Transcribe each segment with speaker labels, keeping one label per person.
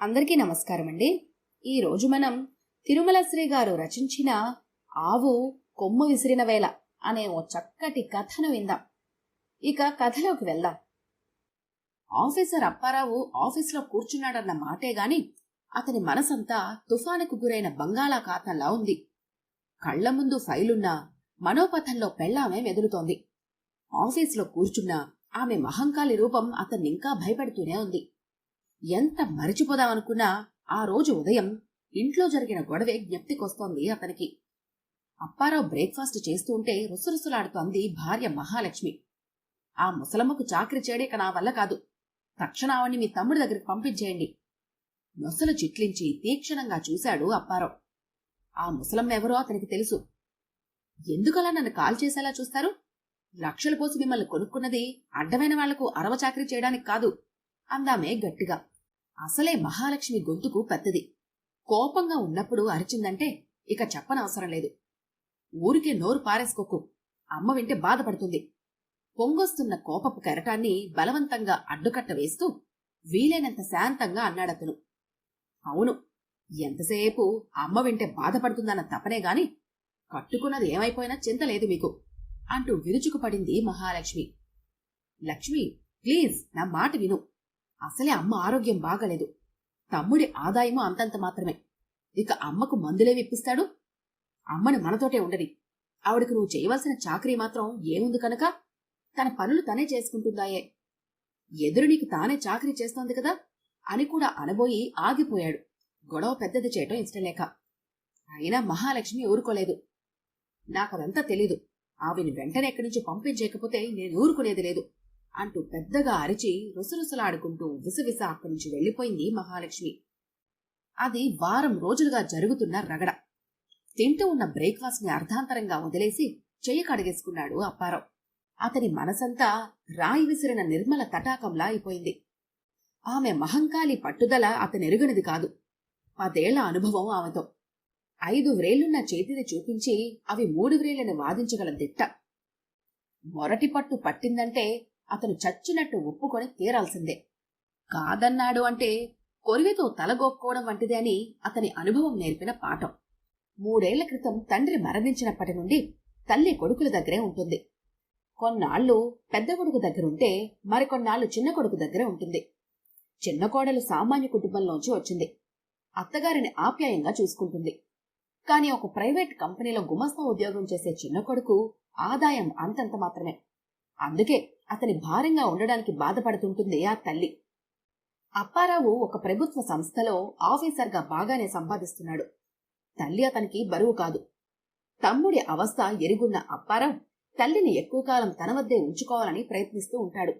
Speaker 1: అందరికీ నమస్కారం అండి ఈ రోజు మనం తిరుమల శ్రీ గారు రచించిన ఆవు కొమ్ము విసిరిన వేళ అనే ఓ చక్కటి కథను విందాం. ఇక కథలోకి వెళ్దాం. ఆఫీసర్ అప్పారావు ఆఫీసులో కూర్చున్నాడన్న మాటే గాని అతని మనసంతా తుఫానుకు గురైన బంగాళాఖాతంలా ఉంది. కళ్ళ ముందు ఫైలున్నా మనోపథంలో పెళ్ళామే మెదులుతోంది. ఆఫీసులో కూర్చున్నా ఆమె మహంకాళి రూపం అతన్నింకా భయపెడుతూనే ఉంది. ఎంత మరిచిపోదామనుకున్నా ఆ రోజు ఉదయం ఇంట్లో జరిగిన గొడవే జ్ఞప్తికొస్తోంది అతనికి. అప్పారావు బ్రేక్ఫాస్ట్ చేస్తూ ఉంటే రుసరుసలాడుతోంది భార్య మహాలక్ష్మి. ఆ ముసలమ్మకు చాకరి చేయడేక నా వల్ల కాదు. తక్షణ ఆవిడ్ని మీ తమ్ముడి దగ్గరికి పంపించేయండి. నొసలు చిట్లించి తీక్షణంగా చూశాడు అప్పారావు. ఆ ముసలమ్మ ఎవరో అతనికి తెలుసు. ఎందుకలా నన్ను కాల్ చేసేలా చూస్తారు? లక్షల పోసి మిమ్మల్ని కొనుక్కున్నది అడ్డమైన వాళ్ళకు అరవ చాకరీ చేయడానికి కాదు. అందామే గట్టిగా. అసలే మహాలక్ష్మి గొంతుకు పెద్దది. కోపంగా ఉన్నప్పుడు అరిచిందంటే ఇక చెప్పనవసరం లేదు. ఊరికే నోరు పారేసుకోకు. అమ్మ వింటే బాధపడుతుంది. పొంగొస్తున్న కోపపు కెరటాన్ని బలవంతంగా అడ్డుకట్ట వేస్తూ వీలైనంత శాంతంగా అన్నాడతను. అవును ఎంతసేపు అమ్మ వింటే బాధపడుతుందన్న తపనే గాని కట్టుకున్నది ఏమైపోయినా చింత లేదు మీకు అంటూ విరుచుకుపడింది మహాలక్ష్మి. లక్ష్మి ప్లీజ్ నా మాట విను. అసలే అమ్మ ఆరోగ్యం బాగలేదు. తమ్ముడి ఆదాయము అంతంత మాత్రమే. ఇక అమ్మకు మందులే ఇప్పిస్తాడు అమ్మని మనతోటే ఉండని ఆవిడకు నువ్వు చేయవలసిన చాకరీ మాత్రం ఏముంది కనుక? తన పనులు తనే చేసుకుంటుందాయే. ఎదురు నీకు తానే చాకరీ చేస్తోంది కదా? అని కూడా అనబోయి ఆగిపోయాడు. గొడవ పెద్దది చేయటం ఇష్టం లేక. అయినా మహాలక్ష్మి ఊరుకోలేదు. నాకదంతా తెలీదు. ఆవిని వెంటనే ఎక్కడి నుంచి పంపించేయకపోతే నేను ఊరుకునేది లేదు. అంటూ పెద్దగా అరిచి రుసరుసలాడుకుంటూ విసవిస అక్కడి నుంచి వెళ్ళిపోయింది మహాలక్ష్మి. అది వారం రోజులుగా జరుగుతున్న రగడ. తింటూ ఉన్న బ్రేక్ఫాస్ట్ని అర్ధాంతరంగా వదిలేసి చెయ్యి కడిగేసుకున్నాడు అప్పారావు. అతని మనసంతా రాయి విసిరిన నిర్మల తటాకంలా అయిపోయింది. ఆమె మహంకాళి పట్టుదల అతనెరుగనిది కాదు. పదేళ్ళ అనుభవం ఆమెతో. ఐదు వ్రేళ్ళున్న చేతిని చూపించి అవి మూడు వ్రేళ్ళను వాదించగల దిట్ట. మొరటి పట్టు పట్టిందంటే అతను చచ్చినట్టు ఒప్పుకొని తీరాల్సిందే. కాదన్నాడు అంటే కొరివితో తలగొక్కోవడం వంటిదే అని అతని అనుభవం నేర్పిన పాఠం. మూడేళ్ళ క్రితం తండ్రి మరణించినప్పటి నుండి తల్లి కొడుకుల దగ్గరే ఉంటుంది. కొన్నాళ్ళు పెద్ద కొడుకు దగ్గరుంటే మరికొన్నాళ్ళు చిన్న కొడుకు దగ్గరే ఉంటుంది. చిన్న కోడలు సామాన్య కుటుంబంలోంచి వచ్చింది. అత్తగారిని ఆప్యాయంగా చూసుకుంటుంది. కానీ ఒక ప్రైవేట్ కంపెనీలో గుమస్తా ఉద్యోగం చేసే చిన్న కొడుకు ఆదాయం అంతంత మాత్రమే. అందుకే అతని భారంగా ఉండడానికి బాధపడుతుంటుంది ఆ తల్లి. అప్పారావు ఒక ప్రభుత్వ సంస్థలో ఆఫీసర్గా బాగానే సంపాదిస్తున్నాడు. తల్లి అతనికి బరువు కాదు. తమ్ముడి అవస్థ ఎరుగున్న అప్పారావు తల్లిని ఎక్కువ కాలం తన వద్దే ఉంచుకోవాలని ప్రయత్నిస్తూ ఉంటాడు.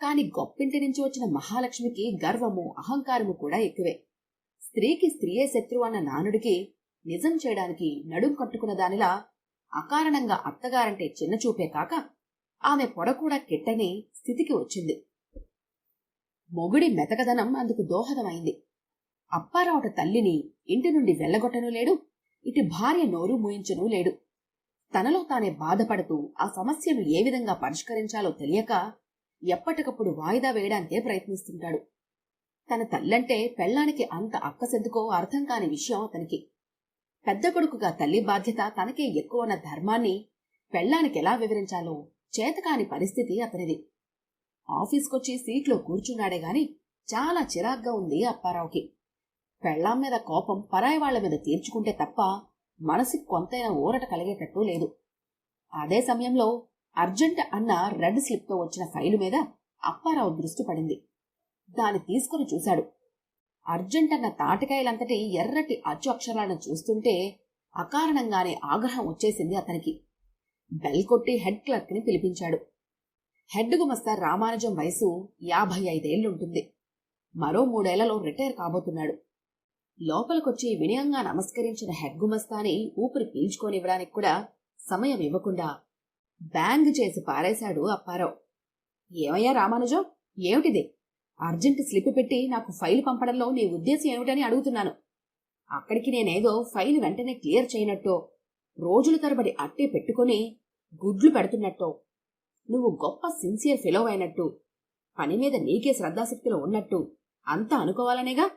Speaker 1: కాని గొప్పింటి నుంచి వచ్చిన మహాలక్ష్మికి గర్వము అహంకారము కూడా ఎక్కువే. స్త్రీకి స్త్రీయే శత్రువు అన్న నానుడికి నిజం చేయడానికి నడుం కట్టుకున్న దానిలా అకారణంగా అత్తగారంటే చిన్న చూపే కాక ఆమె పొడ కూడా కెట్టని స్థితికి వచ్చింది. మొగుడి మెతకదనం అందుకు దోహదమైంది. అప్పారావుట తల్లిని ఇంటి నుండి వెళ్ళగొట్టను లేడు ఇటు భార్య నోరు మూయించను లేడు. తనలో తానే బాధపడుతూ ఆ సమస్యను ఏ విధంగా పరిష్కరించాలో తెలియక ఎప్పటికప్పుడు వాయిదా వేయడానికే ప్రయత్నిస్తుంటాడు. తన తల్లంటే పెళ్ళానికి అంత అక్కసెందుకో అర్థం కాని విషయం అతనికి. పెద్ద కొడుకుగా తల్లి బాధ్యత తనకే ఎక్కువన్న ధర్మాన్ని పెళ్ళానికి ఎలా వివరించాలో చేతకాని పరిస్థితి అతనిది. ఆఫీస్కొచ్చి సీట్లో కూర్చున్నాడే గాని చాలా చిరాగ్గా ఉంది అప్పారావుకి. పెళ్ళాం మీద కోపం పరాయి వాళ్ళ మీద తీర్చుకుంటే తప్ప మనసుకి కొంతైనా ఊరట కలిగేటట్టు లేదు. అదే సమయంలో అర్జెంట్ అన్న రెడ్ స్లిప్తో వచ్చిన ఫైలు మీద అప్పారావు దృష్టి పడింది. దాన్ని తీసుకుని చూశాడు. అర్జెంట్ అన్న తాటికాయలంతటి ఎర్రటి అచ్చు అక్షరాలను చూస్తుంటే అకారణంగానే ఆగ్రహం వచ్చేసింది అతనికి. బెల్ కొట్టి హెడ్ క్లర్క్ని పిలిపించాడు. హెడ్ గుమస్తా రామానుజం వయసు యాభై ఐదేళ్ళుంటుంది మరో మూడేళ్ళలో రిటైర్ కాబోతున్నాడు. లోపలికొచ్చి వినయంగా నమస్కరించిన హెడ్ గుమస్తాని ఊపిరి పీల్చుకోనివ్వడానికి కూడా సమయం ఇవ్వకుండా బ్యాంగ్ చేసి పారేశాడు అప్పారావు. ఏమయ్యా రామానుజం? ఏమిటిది? అర్జెంట్ స్లిప్ పెట్టి నాకు ఫైల్ పంపడంలో నీ ఉద్దేశం ఏమిటని అడుగుతున్నాను. అక్కడికి నేనేదో ఫైల్ వెంటనే క్లియర్ చేయనట్టో రోజుల తరబడి అట్టే పెట్టుకుని గుడ్లు పెడుతున్నట్టు. నువ్వు గొప్ప సిన్సియర్ ఫెలో అయినట్టు. పని మీద నీకే శ్రద్ధాశక్తిలో ఉన్నట్టు. అంతా అనుకోవాలనేగా?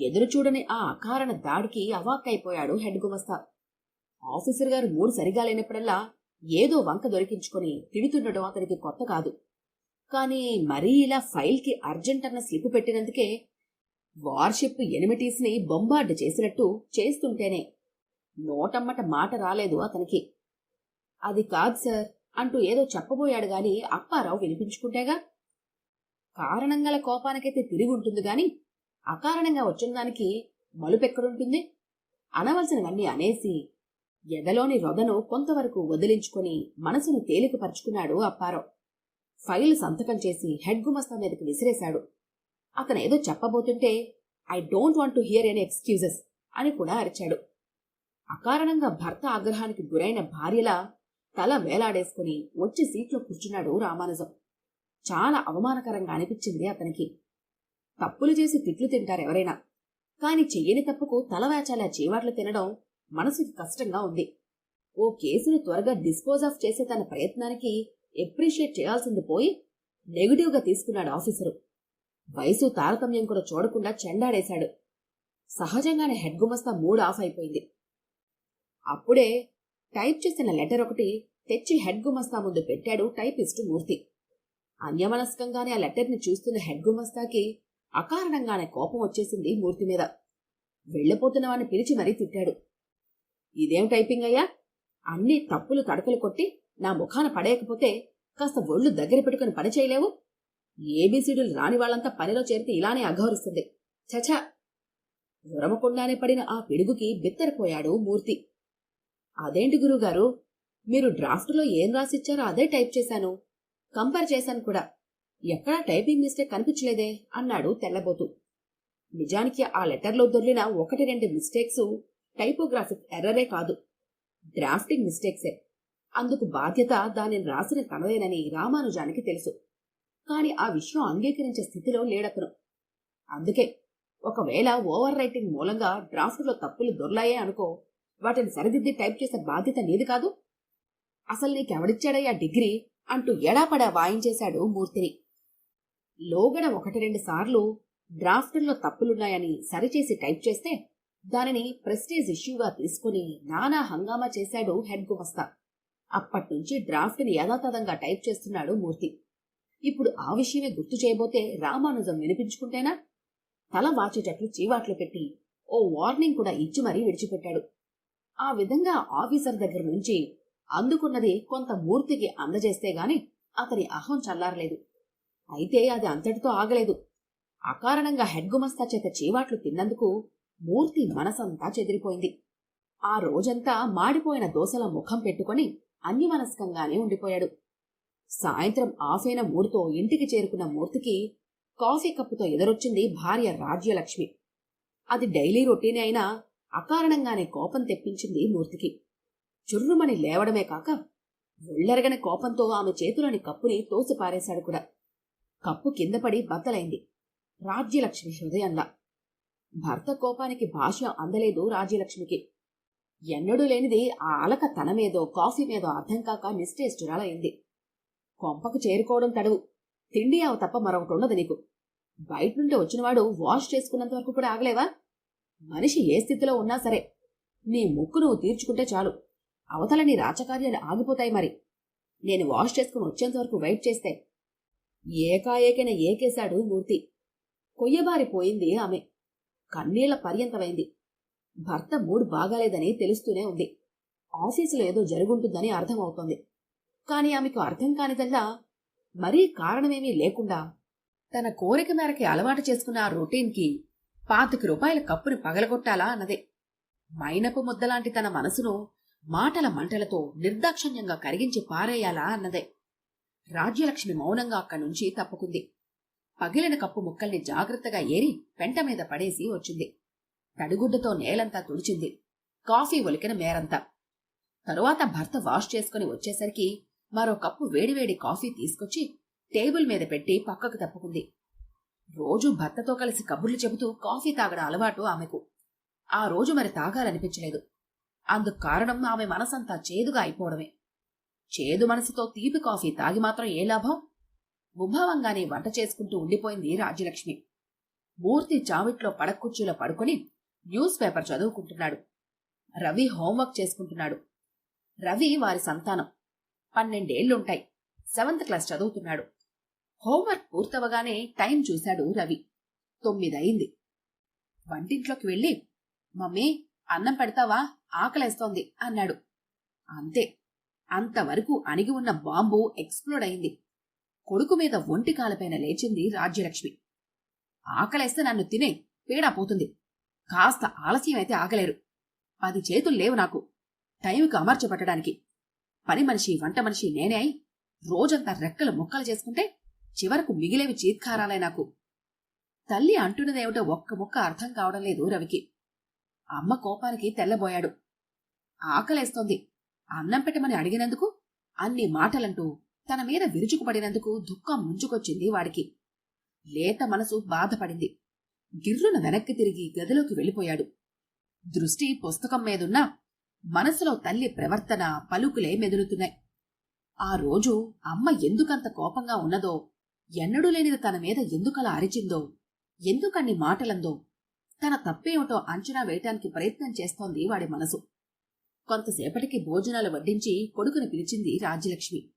Speaker 1: ఎదురు చూడని ఆ అకారణ దాడికి అవాక్కైపోయాడు హెడ్ గుమస్తా. ఆఫీసర్ గారు మూడు సరిగా లేనప్పుడల్లా ఏదో వంక దొరికించుకొని తిడుతుండటం అతనికి కొత్త కాదు. కానీ మరీ ఇలా ఫైల్కి అర్జెంట్ అన్న స్లిప్ పెట్టినందుకే వార్షిప్ ఎనిమిటీస్ని బొంబార్డ్ చేసినట్టు చేస్తుంటేనే. నోటమ్మట మాట రాలేదు అతనికి. అది కాదు సార్ అంటూ ఏదో చెప్పబోయాడు గాని అప్పారావు వినిపించుకుంటేగా? కారణంగల కోపానికైతే తిరిగి ఉంటుంది గాని అకారణంగా వచ్చిన దానికి మలుపెక్కడుంటుంది అనవలసినవన్నీ అనేసి ఎదలోని రొదను కొంతవరకు వదిలించుకొని మనసును తేలికపరుచుకున్నాడు అప్పారావు. ఫైల్ సంతకం చేసి హెడ్ గుమస్తా మీదకి విసిరేశాడు. అతనేదో చెప్పబోతుంటే I don't want to hear any excuses అని కూడా అరిచాడు. అకారణంగా భర్త ఆగ్రహానికి గురైన భార్యలా తల వేలాడేసుకుని వచ్చి సీట్లో కూర్చున్నాడు రామానుజం. చాలా అవమానకరంగా అనిపించింది అతనికి. తప్పులు చేసి తిట్లు తింటారు ఎవరైనా. కాని చెయ్యని తప్పుకు తలవేచాలా చీవాట్లు తినడం మనసుకి కష్టంగా ఉంది. ఓ కేసును త్వరగా డిస్పోజ్ ఆఫ్ చేసే తన ప్రయత్నానికి ఎప్రిషియేట్ చేయాల్సింది పోయి నెగిటివ్గా తీసుకున్నాడు ఆఫీసరు. వయసు తారతమ్యం కూడా చూడకుండా చెండాడేశాడు. సహజంగానే హెడ్ గుమస్తా మూడ్ ఆఫ్ అయిపోయింది. అప్పుడే టైప్ చేసిన లెటర్ ఒకటి తెచ్చి హెడ్ గుమస్తా ముందు పెట్టాడు టైపిస్టు మూర్తి. అన్యమనస్కంగానే ఆ లెటర్ని చూస్తున్న హెడ్ గుమస్తాకి అకారణంగానే కోపం వచ్చేసింది మూర్తి మీద. వెళ్ళిపోతున్న వాడిని పిలిచి మరీ తిట్టాడు. ఇదేం టైపింగ్ అయ్యా? అన్ని తప్పులు తడకలు కొట్టి నా ముఖాన పడేయకపోతే కాస్త ఒళ్ళు దగ్గర పెట్టుకుని పని చేయలేవు? ఏబీసీడీలు రాని వాళ్ళంతా పనిలో చేరితే ఇలానే అఘోరిస్తుంది. చచా! ఉరమకుండానే పడిన ఆ పిడుగుకి బిత్తరపోయాడు మూర్తి. అదేంటి గురుగారు మీరు డ్రాఫ్ట్లో ఏం రాసిచ్చారో అదే టైప్ చేశాను. కంపేర్ చేశాను కూడా. ఎక్కడా టైపింగ్ మిస్టేక్ కనిపించలేదే అన్నాడు తెల్లబోతు. నిజానికి ఆ లెటర్లో దొర్లిన ఒకటి రెండు మిస్టేక్స్ టైపోగ్రాఫిక్ ఎర్రరే కాదు. డ్రాఫ్టింగ్ మిస్టేక్సే. అందుకు బాధ్యత దానిని రాసిన తనదేనని రామానుజానికి తెలుసు. కాని ఆ విషయం అంగీకరించే స్థితిలో లేడతను. అందుకే ఒకవేళ ఓవర్ రైటింగ్ మూలంగా డ్రాఫ్ట్లో తప్పులు దొర్లాయే అనుకో వాటిని సరిదిద్ది టైప్ చేసే బాధ్యత నీది కాదు. అసలు నీకెవడిచ్చాడయ్యా డిగ్రీ అంటూ ఎడాపడా వాయించేశాడు మూర్తిని. లోగడ ఒకటి రెండు సార్లు డ్రాఫ్ట్లో తప్పులున్నాయని సరిచేసి టైప్ చేస్తే దానిని ప్రెస్టేజ్ ఇష్యూగా తీసుకుని నానా హంగామా చేశాడు హెడ్ గుమస్తా. అప్పట్నుంచి డ్రాఫ్ట్ని యథాతథంగా టైప్ చేస్తున్నాడు మూర్తి. ఇప్పుడు ఆ విషయమే గుర్తు చేయబోతే రామానుజం వినిపించుకుంటేనా? తల వాచేటట్లు చీవాట్లు పెట్టి ఓ వార్నింగ్ కూడా ఇచ్చి మరీ విడిచిపెట్టాడు. ఆ విధంగా ఆఫీసర్ దగ్గర నుంచి అందుకున్నది కొంత మూర్తికి అందజేస్తే గాని అతని అహం చల్లారలేదు. అయితే అది అంతటితో ఆగలేదు. అకారణంగా హెడ్ గుమస్తా చేత చీవాట్లు తిన్నందుకు మూర్తి మనసంతా చెదిరిపోయింది. ఆ రోజంతా మాడిపోయిన దోసల ముఖం పెట్టుకొని అన్యమనస్కంగానే ఉండిపోయాడు. సాయంత్రం ఆఫైన మూడుతో ఇంటికి చేరుకున్న మూర్తికి కాఫీ కప్పుతో ఎదురొచ్చింది భార్య రాజ్యలక్ష్మి. అది డైలీ రొటీనే అయినా అకారణంగానే కోపం తెప్పించింది మూర్తికి. చుర్రుమని లేవడమే కాక ఒళ్ళెరగని కోపంతో ఆమె చేతిలోని కప్పుని తోసిపారేశాడు కూడా. కప్పు కింద పడి బద్దలైంది. రాజ్యలక్ష్మి హృదయంలా. భర్త కోపానికి భాష అందలేదు రాజ్యలక్ష్మికి. ఎన్నడూ లేనిది ఆ అలక తన మీదో కాఫీ మీదో అర్థం కాక నిశ్చేష్టురాలైంది. కొంపకు చేరుకోవడం తడువు. తిండి అవ తప్ప మరొకటి ఉండదు నీకు. బయట నుండి వచ్చినవాడు వాష్ చేసుకున్నంత వరకు కూడా ఆగలేవా? మనిషి ఏ స్థితిలో ఉన్నా సరే నీ ముక్కు నువ్వు తీర్చుకుంటే చాలు. అవతల నీ రాచకార్యాలు ఆగిపోతాయి మరి. నేను వాష్ చేసుకుని వచ్చేంత వరకు వెయిట్ చేస్తే ఏకాఏకైన ఏకేశాడు మూర్తి. కొయ్యబారిపోయింది ఆమె. కన్నీళ్ళ పర్యంతమైంది. భర్త మూడు బాగాలేదని తెలుస్తూనే ఉంది. ఆఫీసులో ఏదో జరుగుంటుందని అర్థమవుతోంది. కాని ఆమెకు అర్థం కానిదల్లా మరీ కారణమేమీ లేకుండా తన కోరిక మేరకి అలవాటు చేసుకున్న ఆ రొటీన్కి పాతిక రూపాయల కప్పుని పగలగొట్టాలా అన్నదే. మైనపు ముద్దలాంటి తన మనసును మాటల మంటలతో నిర్దాక్షణ్యంగా కరిగించి పారేయాలా అన్నదే. రాజ్యలక్ష్మి మౌనంగా అక్కడి నుంచి తప్పుకుంది. పగిలిన కప్పు ముక్కల్ని జాగ్రత్తగా ఏరి పెంట మీద పడేసి వచ్చింది. తడిగుడ్డతో నేలంతా తుడిచింది. కాఫీ ఒలికిన మేరంతా. తరువాత భర్త వాష్ చేసుకుని వచ్చేసరికి మరో కప్పు వేడివేడి కాఫీ తీసుకొచ్చి టేబుల్ మీద పెట్టి పక్కకు తప్పుకుంది. రోజు భర్తతో కలిసి కబుర్లు చెబుతూ కాఫీ తాగడం అలవాటు ఆమెకు. ఆ రోజు మరి తాగాలనిపించలేదు. అందుకు కారణం ఆమె మనసంతా చేదుగా అయిపోవడమే. చేదు మనసుతో తీపి కాఫీ తాగి మాత్రం ఏ లాభం? ముభావంగానే వంట చేసుకుంటూ ఉండిపోయింది రాజ్యలక్ష్మి. మూర్తి చావిట్లో పడకుర్చీలో పడుకొని న్యూస్ పేపర్ చదువుకుంటున్నాడు. రవి హోంవర్క్ చేసుకుంటున్నాడు. రవి వారి సంతానం. పన్నెండేళ్ళుంటాయి. సెవెంత్ క్లాస్ చదువుతున్నాడు. హోంవర్క్ పూర్తవగానే టైం చూశాడు రవి. తొమ్మిదయింది. వంటింట్లోకి వెళ్ళి మమ్మీ అన్నం పెడతావా? ఆకలేస్తోంది అన్నాడు. అంతే. అంతవరకు అణిగి ఉన్న బాంబు ఎక్స్ప్లోడ్ అయింది కొడుకు మీద ఒంటి కాలపైన లేచింది రాజ్యలక్ష్మి. ఆకలేస్తే నన్ను తినే పీడా పోతుంది. కాస్త ఆలస్యం అయితే ఆగలేరు. పది చేతులు లేవు నాకు. టైంకి అమర్చబట్టడానికి. పని మనిషి వంట మనిషి నేనే అయి రోజంతా రెక్కలు ముక్కలు చేసుకుంటే చివరకు మిగిలేవి చీత్కారాలే నాకు. తల్లి అంటున్నదేమిటో ఒక్క ముక్క అర్థం కావడం లేదు రవికి. అమ్మ కోపానికి తెల్లబోయాడు. ఆకలేస్తోంది. అన్నం పెట్టమని అడిగినందుకు అన్ని మాటలంటూ తన మీద విరుచుకుపడినందుకు దుఃఖం ముంచుకొచ్చింది వాడికి. లేత మనసు బాధపడింది. గిర్రున వెనక్కి తిరిగి గదిలోకి వెళ్ళిపోయాడు. దృష్టి పుస్తకం మీదున్నా మనసులో తల్లి ప్రవర్తన పలుకులే మెదులుతున్నాయి. ఆ రోజు అమ్మ ఎందుకంత కోపంగా ఉన్నదో ఎన్నడూ లేనిది తన మీద ఎందుకలా అరిచిందో ఎందుకన్ని మాటలందో తన తప్పేమిటో అంచనా వేయటానికి ప్రయత్నం చేస్తోంది వాడి మనసు. కొంతసేపటికి భోజనాలు వడ్డించి కొడుకుని పిలిచింది రాజ్యలక్ష్మి.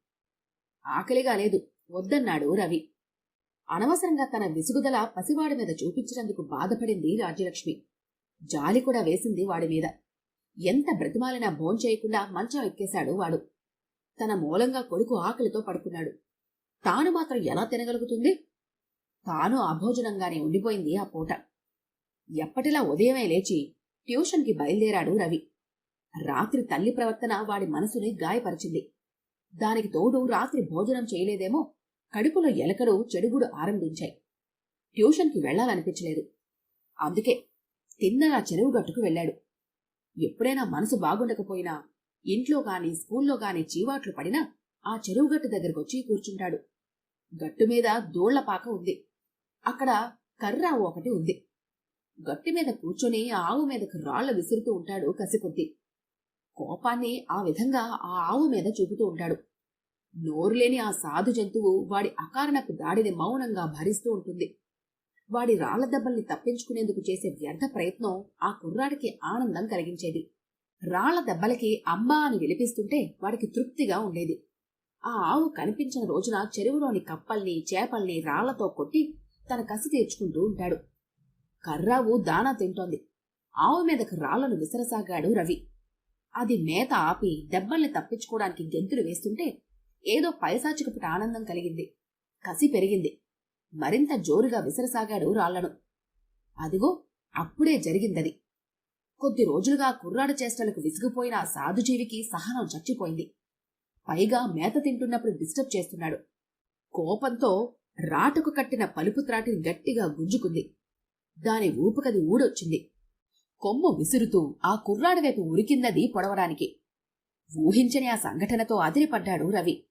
Speaker 1: ఆకలిగా లేదు వద్దన్నాడు రవి. అనవసరంగా తన విసుగుదల పసివాడి మీద చూపించినందుకు బాధపడింది రాజ్యలక్ష్మి. జాలి కూడా వేసింది వాడి మీద. ఎంత బ్రతిమాలినా భోంచేయకుండా మంచం ఎక్కేశాడు వాడు. తన మూలంగా కొడుకు ఆకలితో పడుకున్నాడు. తాను మాత్రం ఎలా తినగలుగుతుంది? తాను అభోజనంగానే ఉండిపోయింది ఆ పూట. ఎప్పటిలా ఉదయమే లేచి ట్యూషన్కి బయలుదేరాడు రవి. రాత్రి తల్లి ప్రవర్తన వాడి మనసుని గాయపరిచింది. దానికి తోడు రాత్రి భోజనం చేయలేదేమో కడుపులో ఎలకలు చెడుగుడు ఆరంభించాయి. ట్యూషన్కి వెళ్ళాలనిపించలేదు అందుకే తిన్నగా చెరువు గట్టుకు వెళ్ళాడు. ఎప్పుడైనా మనసు బాగుండకపోయినా ఇంట్లో గాని స్కూల్లో గాని చీవాట్లు పడినా ఆ చెరువుగట్టు దగ్గరకొచ్చి కూర్చుంటాడు. గట్టు మీద దూళ్ళపాక ఉంది. అక్కడ కర్రావు ఒకటి ఉంది. గట్టి మీద కూర్చొని ఆవు మీదకు రాళ్ళ విసురుతూ ఉంటాడు కసికొద్ది. కోపాన్ని ఆ విధంగా ఆ ఆవు మీద చూపుతూ ఉంటాడు. నోరులేని ఆ సాధు జంతువు వాడి అకారణపు దాడిని మౌనంగా భరిస్తూ ఉంటుంది. వాడి రాళ్ళ దెబ్బల్ని తప్పించుకునేందుకు చేసే వ్యర్థ ప్రయత్నం ఆ కుర్రాడికి ఆనందం కలిగించేది. రాళ్ళ దెబ్బలకి అమ్మా అని విలిపిస్తుంటే వాడికి తృప్తిగా ఉండేది. ఆ ఆవు కనిపించిన రోజున చెరువులోని కప్పల్ని చేపల్ని రాళ్ళతో కొట్టి తన కసి తీర్చుకుంటూ ఉంటాడు. కర్రావు దానా తింటోంది. ఆవు మీదకు రాళ్ళను విసరసాగాడు రవి. అది మేత ఆపి దెబ్బల్ని తప్పించుకోవడానికి గెంతులు వేస్తుంటే ఏదో పైశాచికపుట ఆనందం కలిగింది. కసి పెరిగింది. మరింత జోరుగా విసరసాగాడు రాళ్ళను. అదిగో అప్పుడే జరిగిందది. కొద్ది రోజులుగా కుర్రాడు చేష్టలకు విసిగిపోయిన ఆ సాధుజీవికి సహనం చచ్చిపోయింది. పైగా మేత తింటున్నప్పుడు డిస్టర్బ్ చేస్తున్నాడు. కోపంతో రాటుకు కట్టిన పలుపు త్రాటిని గట్టిగా గుంజుకుంది. దాని ఊపుకది ఊడొచ్చింది. కొమ్ము విసురుతూ ఆ కుర్రాడి వైపు ఉరికిందది పొడవడానికి. ఊహించని ఆ సంఘటనతో అదిరిపడ్డాడు రవి.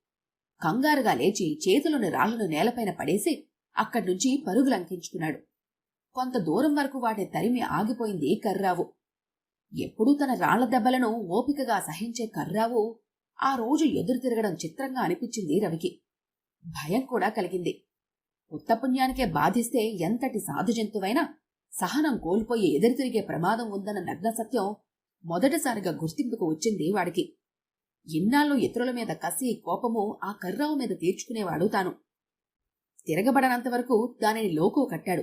Speaker 1: కంగారుగా లేచి చేతులను రాళ్ళను నేలపైన పడేసి అక్కడ్నుంచి పరుగులంకించుకున్నాడు కొంత దూరం వరకు వాటి తరిమి ఆగిపోయింది కర్రావు. ఎప్పుడూ తన రాళ్ళ దెబ్బలను ఓపికగా సహించే కర్రావు ఆ రోజు ఎదురు తిరగడం చిత్రంగా అనిపించింది రవికి. భయం కూడా కలిగింది. ఉత్తపుణ్యానికే బాధిస్తే ఎంతటి సాధు జంతువైనా సహనం కోల్పోయి ఎదురు తిరిగే ప్రమాదం ఉందన్న నగ్న సత్యం మొదటిసారిగా గుర్తింపుకు వచ్చింది వాడికి. ఇన్నాళ్ళు ఇతరుల మీద కసి కోపము ఆ కర్రావు మీద తీర్చుకునేవాడు తాను. తిరగబడనంతవరకు దానిని లోకు కట్టాడు.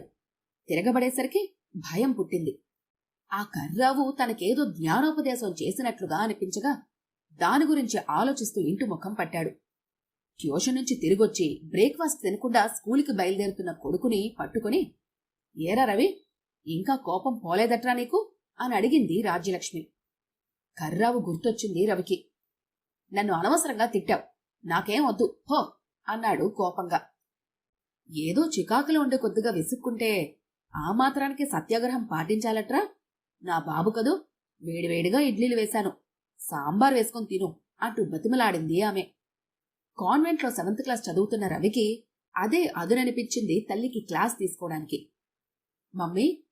Speaker 1: తిరగబడేసరికి భయం పుట్టింది. ఆ కర్రావు తనకేదో జ్ఞానోపదేశం చేసినట్లుగా అనిపించగా దాని గురించి ఆలోచిస్తూ ఇంటి ముఖం పట్టాడు. ట్యూషన్ నుంచి తిరిగొచ్చి బ్రేక్ఫాస్ట్ తినకుండా స్కూల్కి బయలుదేరుతున్న కొడుకుని పట్టుకుని ఏరా రవి ఇంకా కోపం పోలేదట్రా నీకు? అని అడిగింది రాజ్యలక్ష్మి. కర్రావు గుర్తొచ్చింది రవికి. నన్ను అనవసరంగా తిట్టావు. నాకేం వద్దు. హో అన్నాడు కోపంగా. ఏదో చికాకులో ఉండే కొద్దిగా విసుక్కుంటే ఆ మాత్రానికి సత్యాగ్రహం పాటించాలట్రా? నా బాబు కదూ వేడివేడిగా ఇడ్లీలు వేశాను. సాంబార్ వేసుకొని తిను అంటూ బతిమలాడింది ఆమె. కాన్వెంట్లో సెవెంత్ క్లాస్ చదువుతున్న రవికి అదే అదుననిపించింది తల్లికి క్లాస్ తీసుకోవడానికి. మమ్మీ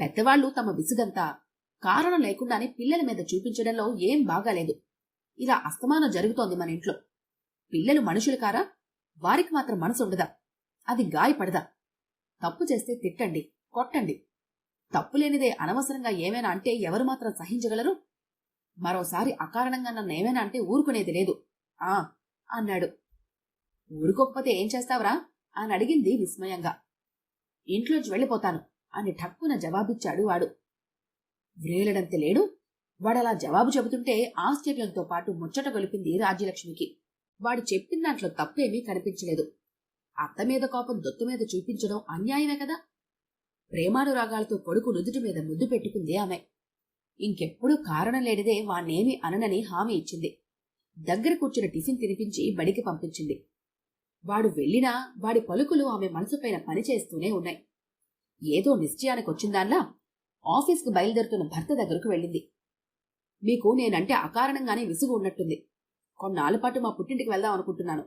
Speaker 1: పెద్దవాళ్ళు తమ విసుగంతా కారణం లేకుండానే పిల్లల మీద చూపించడంలో ఏం బాగాలేదు. ఇలా అస్తమానం జరుగుతోంది మన ఇంట్లో. పిల్లలు మనుషులు కారా? వారికి మాత్రం మనసు ఉండదా? అది గాయపడదా? తప్పు చేస్తే తిట్టండి కొట్టండి. తప్పులేనిదే అనవసరంగా ఏమైనా అంటే ఎవరు మాత్రం సహించగలరు? మరోసారి అకారణంగా నన్ను ఏమైనా అంటే ఊరుకునేది లేదు. ఆ అన్నాడు. ఊరుకోకపోతే ఏం చేస్తావురా? అని అడిగింది విస్మయంగా. ఇంట్లోంచి వెళ్ళిపోతాను అని ఠక్కున జవాబిచ్చాడు వాడు. వ్రేలడంత లేడు. వాడలా జవాబు చెబుతుంటే ఆశ్చర్యంతో పాటు ముచ్చట గొలిపింది రాజ్యలక్ష్మికి. వాడు చెప్పిన దాంట్లో తప్పేమీ కనిపించలేదు. అత్త మీద కోపం దొత్తు మీద చూపించడం అన్యాయమే కదా? ప్రేమానురాగాలతో కొడుకు నుదుటి మీద ముద్దు పెట్టుకుంది ఆమె. ఇంకెప్పుడూ కారణం లేనిదే వాణ్ణేమి అననని హామీ ఇచ్చింది. దగ్గర కూర్చుని టిఫిన్ తినిపించి బడికి పంపించింది. వాడు వెళ్ళినా వాడి పలుకులు ఆమె మనసుపైన పనిచేస్తూనే ఉన్నాయి. ఏదో నిశ్చయానికొచ్చిందాన్లా ఆఫీస్కు బయలుదేరుతున్న భర్త దగ్గరకు వెళ్ళింది. మీకు నేనంటే అకారణంగానే విసుగు ఉన్నట్టుంది. కొన్నాళ్ళపాటు మా పుట్టింటికి వెళ్దాం అనుకుంటున్నాను.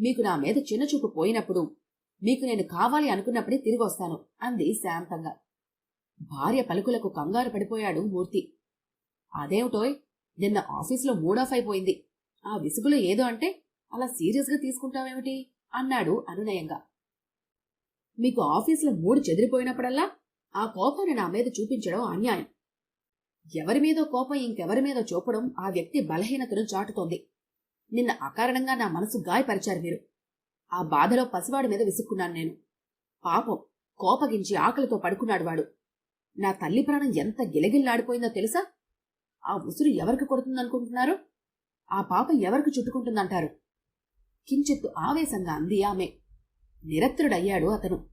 Speaker 1: మీకు నా మీద చిన్నచూపు పోయినప్పుడు మీకు నేను కావాలి అనుకున్నప్పుడే తిరిగి వస్తాను అంది శాంతంగా. భార్య పలుకులకు కంగారు పడిపోయాడు మూర్తి. అదేమిటోయ్ నిన్న ఆఫీసులో మూడాఫ్ అయిపోయింది. ఆ విసుగులో ఏదో అంటే అలా సీరియస్గా తీసుకుంటావేమిటి? అన్నాడు అనునయంగా. మీకు ఆఫీసులో మూడు చెదిరిపోయినప్పుడల్లా ఆ కోపాన్ని నా మీద చూపించడం అన్యాయం. ఎవరి మీదో కోపం ఇంకెవరి మీదో చూపడం ఆ వ్యక్తి బలహీనతను చాటుతోంది. నిన్న అకారణంగా నా మనసు గాయపరిచారు మీరు. ఆ బాధలో పసివాడి మీద విసుక్కున్నాను నేను. పాపం కోపగించి ఆకలితో పడుకున్నాడు వాడు. నా తల్లి ప్రాణం ఎంత గిలగిల్లాడిపోయిందో తెలుసా? ఆ ఉసురు ఎవరికి కొడుతుందనుకుంటున్నారు? ఆ పాప ఎవరికి చుట్టుకుంటుందంటారు? కించెత్తు ఆవేశంగా అంది ఆమె. నిరత్రుడయ్యాడు అతను.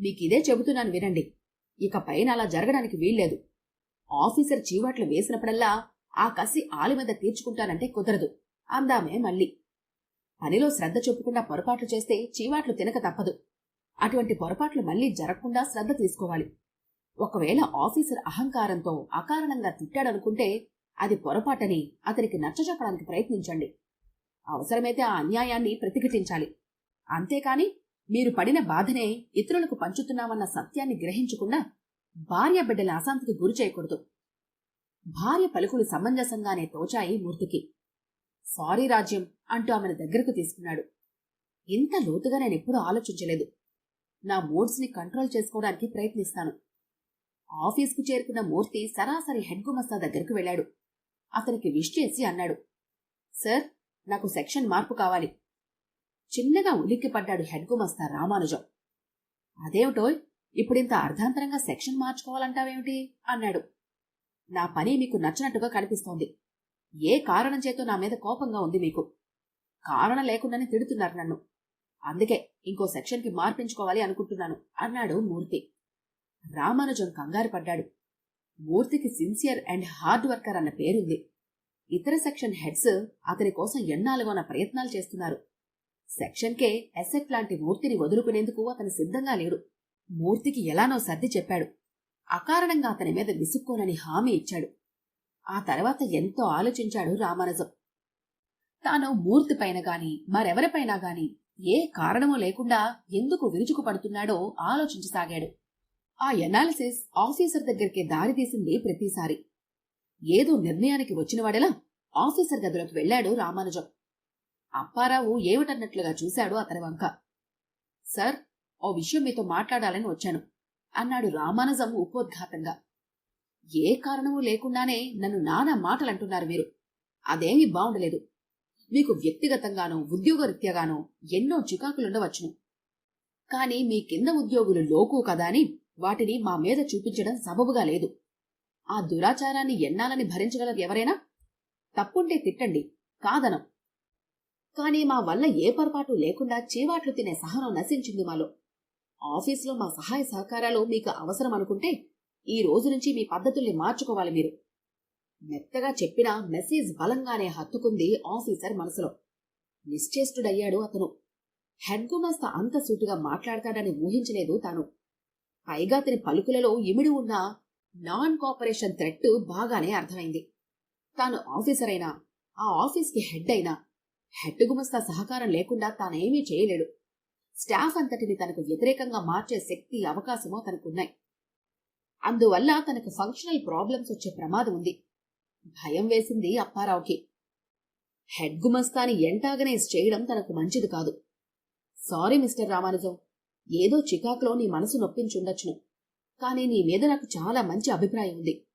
Speaker 1: మీకిదే చెబుతున్నాను వినండి. ఇక పైన అలా జరగడానికి వీల్లేదు. ఆఫీసర్ చీవాట్లు వేసినప్పుడల్లా ఆ కసి ఆలి మీద తీర్చుకుంటానంటే కుదరదు. అందామే మళ్ళీ. పనిలో శ్రద్ధ చూపకుండా పొరపాట్లు చేస్తే చీవాట్లు తినక తప్పదు. అటువంటి పొరపాట్లు మళ్ళీ జరగకుండా శ్రద్ధ తీసుకోవాలి. ఒకవేళ ఆఫీసర్ అహంకారంతో అకారణంగా తిట్టాడనుకుంటే అది పొరపాటని అతనికి నచ్చజెప్పడానికి ప్రయత్నించండి. అవసరమైతే ఆ అన్యాయాన్ని ప్రతిఘటించాలి. అంతేకాని మీరు పడిన బాధనే ఇతరులకు పంచుతున్నామన్న సత్యాన్ని గ్రహించకుండా భార్య బిడ్డల అశాంతికి గురి చేయకూడదు. భార్య పలుకులు సమంజసంగానే తోచాయి మూర్తికి. సారీ రాజ్యం అంటూ ఆమెను దగ్గరకు తీసుకున్నాడు. ఇంత లోతుగా నేను ఎప్పుడూ ఆలోచించలేదు. నా మూడ్స్ని కంట్రోల్ చేసుకోవడానికి ప్రయత్నిస్తాను. ఆఫీస్కు చేరుకున్న మూర్తి సరాసరి హెడ్ గుమస్తా దగ్గరకు వెళ్ళాడు. అతనికి విష్ చేసి అన్నాడు సార్ నాకు సెక్షన్ మార్పు కావాలి. చిన్నగా ఉలిక్కిపడ్డాడు హెడ్ గుమస్తా రామానుజం. అదేమిటో ఇప్పుడింత అర్ధాంతరంగా సెక్షన్ మార్చుకోవాలంటావేమిటి? అన్నాడు. నా పని మీకు నచ్చినట్టుగా కనిపిస్తోంది. ఏ కారణం చేతో నా మీద కోపంగా ఉంది మీకు? కారణం లేకుండానే తిడుతున్నారు నన్ను. అందుకే ఇంకో సెక్షన్కి మార్పించుకోవాలి అనుకుంటున్నాను అన్నాడు మూర్తి. రామానుజం కంగారు పడ్డాడు. మూర్తికి సిన్సియర్ అండ్ హార్డ్ వర్కర్ అన్న పేరుంది. ఇతర సెక్షన్ హెడ్స్ అతని కోసం ఎన్నాలుగోన ప్రయత్నాలు చేస్తున్నారు. సెక్షన్కే ఎస్ఎఫ్ లాంటి మూర్తిని వదులుకునేందుకు అతను సిద్ధంగా లేడు. మూర్తికి ఎలానో సర్ది చెప్పాడు. అకారణంగా అతని మీద విసుక్కోనని హామీ ఇచ్చాడు. ఆ తర్వాత ఎంతో ఆలోచించాడు రామానుజం. తాను మూర్తిపైన గాని మరెవరిపైనా గాని ఏ కారణమూ లేకుండా ఎందుకు విరుచుకు పడుతున్నాడో ఆలోచించసాగాడు. ఆ ఎనాలిసిస్ ఆఫీసర్ దగ్గరికి దారి తీసింది ప్రతిసారి. ఏదో నిర్ణయానికి వచ్చినవాడెలా ఆఫీసర్ గదిలోకి వెళ్ళాడు రామానుజం. అప్పారావు ఏమిటన్నట్లుగా చూశాడు అతని వంక. సార్ ఓ విషయం మీతో మాట్లాడాలని వచ్చాను అన్నాడు రామానుజం ఉపోద్ఘాతంగా. ఏ కారణమూ లేకుండానే నన్ను నానా మాటలంటున్నారు మీరు. అదేమీ బాగుండలేదు మీకు వ్యక్తిగతంగానో ఉద్యోగరీత్యాగానో ఎన్నో చికాకులుండవచ్చును. కాని మీ కింద ఉద్యోగులు లోకు కదా అని వాటిని మా మీద చూపించడం సబబుగా లేదు. ఆ దురాచారాన్ని ఎన్నాలని భరించగలరు ఎవరైనా? తప్పుంటే తిట్టండి. కాదనం. కానీ మా వల్ల ఏ పొరపాటు లేకుండా చీవాట్లు తినే సహనం నశించింది మాలో. ఆఫీసులో మా సహాయ సహకారాలు మీకు అవసరం అనుకుంటే ఈ రోజు నుంచి మీ పద్ధతుల్ని మార్చుకోవాలి మీరు. మెత్తగా చెప్పిన మెసేజ్ బలంగానే హత్తుకుంది ఆఫీసర్ మనసులో. నిశ్చేష్టుడయ్యాడు అతను. హెడ్ గుమస్తా అంత సూటుగా మాట్లాడతాడని ఊహించలేదు తాను. పైగా అతని పలుకులలో ఇమిడి ఉన్న నాన్ కోఆపరేషన్ థ్రెట్ బాగానే అర్థమైంది. తాను ఆఫీసర్ అయినా ఆ ఆఫీస్కి హెడ్ అయినా హెడ్ గుమస్తా సహకారం లేకుండా తానేమీ చేయలేడు. స్టాఫ్ అంతటిని తనకు వ్యతిరేకంగా మార్చే శక్తి అవకాశమో తనకున్నాయి. అందువల్ల తనకు ఫంక్షనల్ ప్రాబ్లమ్స్ వచ్చే ప్రమాదం ఉంది. భయం వేసింది అప్పారావుకి. హెడ్ గుమస్తాని ఎంటాగనైజ్ చేయడం తనకు మంచిది కాదు. సారీ మిస్టర్ రామానుజం ఏదో చికాకులో నీ మనసు నొప్పించుండొచ్చును. కానీ నీ మీద నాకు చాలా మంచి అభిప్రాయం ఉంది.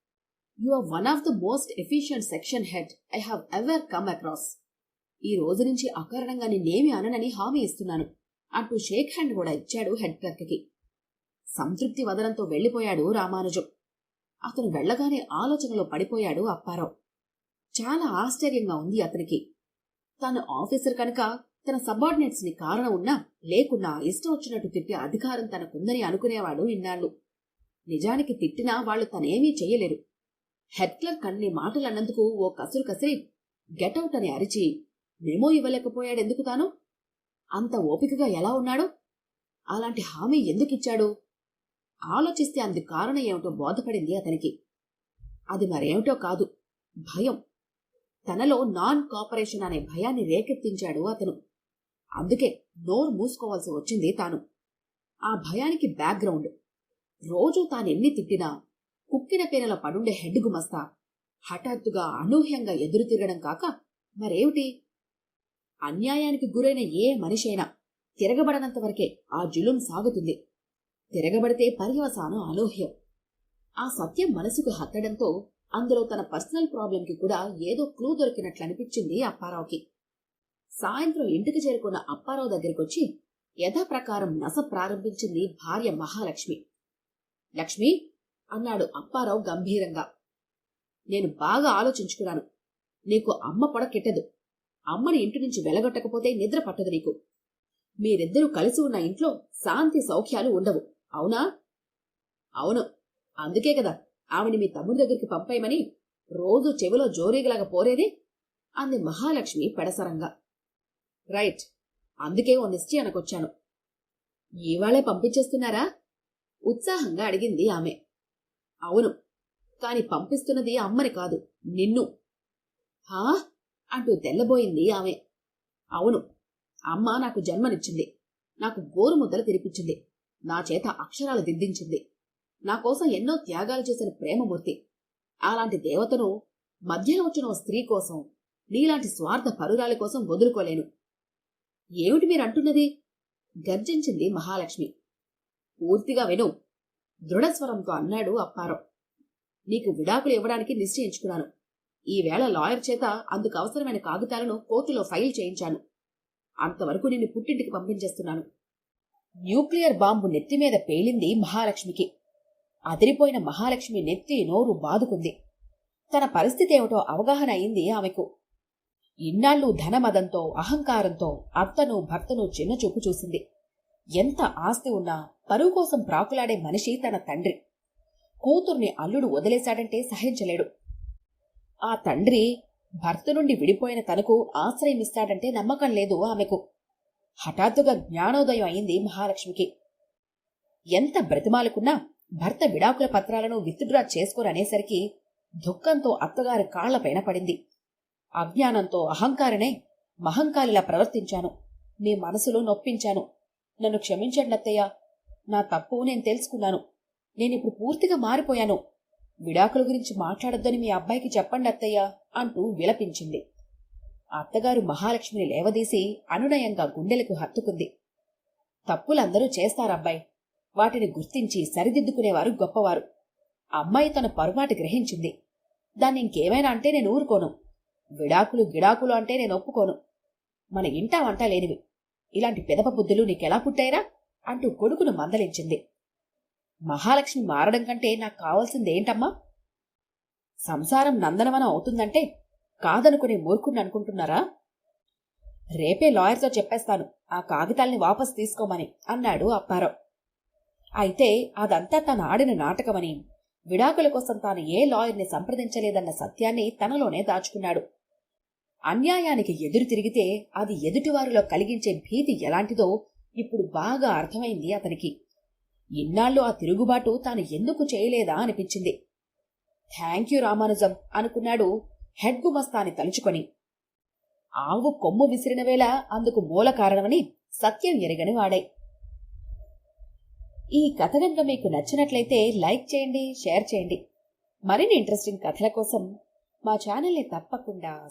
Speaker 1: You are one of the most efficient section head I have ever come across. ఈ రోజు నుంచి అకారణంగా నిన్నేమి అననని హామీ ఇస్తున్నాను. అంటూ షేక్ హ్యాండ్ కూడా ఇచ్చాడు హెడ్ క్లర్క్కి. సంతృప్తి వదనంతో వెళ్ళిపోయాడు రామానుజం. అతను వెళ్ళగానే ఆలోచనలో పడిపోయాడు అప్పారావు. చాలా ఆశ్చర్యంగా ఉంది అతనికి. తాను ఆఫీసర్ కనుక తన సబార్డినేట్స్ని కారణం ఉన్నా లేకున్నా ఇష్టం వచ్చినట్టు తిట్టే అధికారం తనకుందని అనుకునేవాడు ఇన్నాళ్ళు. నిజానికి తిట్టినా వాళ్ళు తనేమీ చెయ్యలేరు. హెట్లర్ కన్ని మాటలు అన్నందుకు ఓ కసురు కసిరి గెటౌట్ అని అరిచి మేమో ఇవ్వలేకపోయాడెందుకు తాను? అంత ఓపికగా ఎలా ఉన్నాడు? అలాంటి హామీ ఎందుకిచ్చాడు? ఆలోచిస్తే అందుకు కారణం ఏమిటో బోధపడింది అతనికి. అది మరేమిటో కాదు భయం. తనలో నాన్ కాపరేషన్ అనే భయాన్ని రేకెత్తించాడు అతను. అందుకే నోరు మూసుకోవాల్సి వచ్చింది తాను. ఆ భయానికి బ్యాక్గ్రౌండ్. రోజూ తానెన్ని తిట్టినా కుక్కిన పేనల పడుండే హెడ్ గుమస్తా హఠాత్తుగా అనూహ్యంగా ఎదురు తిరగడం కాక మరేమిటి? అన్యాయానికి గురైన ఏ మనిషైనా తిరగబడనంత వరకే ఆ జులుం సాగుతుంది. తిరగబడితే పర్యవసానం అనూహ్యం. ఆ సత్యం మనసుకు హత్తడంతో అందులో తన పర్సనల్ ప్రాబ్లంకి కూడా ఏదో క్లూ దొరికినట్లు అనిపించింది అప్పారావుకి. సాయంత్రం ఇంటికి చేరుకున్న అప్పారావు దగ్గరికొచ్చి యథాప్రకారం నస ప్రారంభించింది భార్య మహాలక్ష్మి. లక్ష్మి అన్నాడు అప్పారావు గంభీరంగా. నేను బాగా ఆలోచించుకున్నాను. నీకు అమ్మ పొడకెట్టదు అమ్మని ఇంటి నుంచి వెలగొట్టకపోతే నిద్ర పట్టదు నీకు. మీరిద్దరూ కలిసి ఉన్న ఇంట్లో శాంతి సౌఖ్యాలు ఉండవు. అవునా? అవును. అందుకే కదా ఆవిని మీ తమ్ముడి దగ్గరికి పంపేయమని రోజు చెవిలో జోరీగలాగా పోరేది? అంది మహాలక్ష్మి పెడసరంగా. రైట్. అందుకే ఓ నిశ్చయానికొచ్చాను ఇవాళే పంపించేస్తున్నారా? ఉత్సాహంగా అడిగింది ఆమె. అవును కాని పంపిస్తున్నది అమ్మని కాదు నిన్ను. హా? అంటూ తెల్లబోయింది ఆమె. అవును అమ్మ నాకు జన్మనిచ్చింది. నాకు గోరు ముద్దలు తినిపించింది. నా చేత అక్షరాలు దిద్దించింది. నా కోసం ఎన్నో త్యాగాలు చేసిన ప్రేమమూర్తి. అలాంటి దేవతను మధ్యలో వచ్చిన ఓ స్త్రీ కోసం నీలాంటి స్వార్థ పరురాలి కోసం వదులుకోలేను. ఏమిటి మీరంటున్నది? గర్జించింది మహాలక్ష్మి. పూర్తిగా విను. దృఢస్వరంతో అన్నాడు అప్పారావు. నీకు విడాకులు ఇవ్వడానికి నిశ్చయించుకున్నాను. ఈవేళ లాయర్ చేత అందుకు అవసరమైన కాగితాలను కోర్టులో ఫైల్ చేయించాను. అంతవరకు నిన్ను పుట్టింటికి పంపించేస్తున్నాను. న్యూక్లియర్ బాంబు నెత్తి మీద పేలింది మహాలక్ష్మికి. అదిరిపోయిన మహాలక్ష్మి నెత్తి నోరు బాదుకుంది. తన పరిస్థితి ఏమిటో అవగాహన అయింది ఆమెకు. ఇన్నాళ్ళు ధనమదంతో అహంకారంతో అత్తను భర్తను చిన్నచూపు చూసింది. ఎంత ఆస్తి ఉన్నా పరువు కోసం ప్రాకులాడే మనిషి తన తండ్రి. కూతుర్ని అల్లుడు వదిలేశాడంటే సహించలేడు. ఆ తండ్రి భర్త నుండి విడిపోయిన తనకు ఆశ్రయమిస్తాడంటే నమ్మకం లేదు ఆమెకు. హఠాత్తుగా జ్ఞానోదయం అయింది మహాలక్ష్మికి. ఎంత బ్రతిమాలకున్నా భర్త విడాకుల పత్రాలను విత్డ్రా చేసుకోరనేసరికి దుఃఖంతో అత్తగారి కాళ్ళపైన పడింది. అజ్ఞానంతో అహంకారినై మహంకాలిలా ప్రవర్తించాను. మీ మనసులో నొప్పించాను. నన్ను క్షమించండి అత్తయ్య. నా తప్పు నేను తెలుసుకున్నాను. నేనిప్పుడు పూర్తిగా మారిపోయాను. విడాకుల గురించి మాట్లాడొద్దని మీ అబ్బాయికి చెప్పండి అత్తయ్య అంటూ విలపించింది. అత్తగారు మహాలక్ష్మిని లేవదీసి అనునయంగా గుండెలకు హత్తుకుంది. తప్పులందరూ చేస్తారబ్బాయి. వాటిని గుర్తించి సరిదిద్దుకునేవారు గొప్పవారు. అమ్మాయి తన పొరపాటు గ్రహించింది. దాన్ని ఇంకేమైనా అంటే నేను ఊరుకోను. విడాకులు గిడాకులు అంటే నేను ఒప్పుకోను. మన ఇంటా వంట లేనివి. ఇలాంటి పెదప బుద్ధులు నీకెలా పుట్టాయిరా? అంటూ కొడుకును మందలించింది. మహాలక్ష్మి మారడం కంటే నాకు కావాల్సింది ఏంటమ్మా? సంసారం నందనవనం అవుతుందంటే కాదనుకునే మూర్ఖుడిని అనుకుంటున్నారా? రేపే లాయర్తో చెప్పేస్తాను. ఆ కాగితాల్ని వాపస్ తీసుకోమని అన్నాడు అప్పారావు. అయితే అదంతా తను ఆడిన నాటకమని. విడాకుల కోసం తాను ఏ లాయర్ని సంప్రదించలేదన్న సత్యాన్ని తనలోనే దాచుకున్నాడు. అన్యాయానికి ఎదురు తిరిగితే అది ఎదుటివారిలో కలిగించే భీతి ఎలాంటిదో ఇప్పుడు బాగా అర్థమైంది అతనికి. ఇన్నాళ్ళు ఆ తిరుగుబాటు తాను ఎందుకు చేయలేదా అనిపించింది. థ్యాంక్ యూ రామానుజం అనుకున్నాడు హెడ్ గుమస్తాని తలుచుకొని. ఆవు కొమ్ము విసిరిన వేళ అందుకు మూల కారణమని సత్యం ఎరగని వాడే. ఈ కథ కనుక మీకు నచ్చినట్లయితే లైక్ చేయండి షేర్ చేయండి. మరిన్ని ఇంట్రెస్టింగ్ కథల కోసం మా ఛానల్ని తప్పకుండా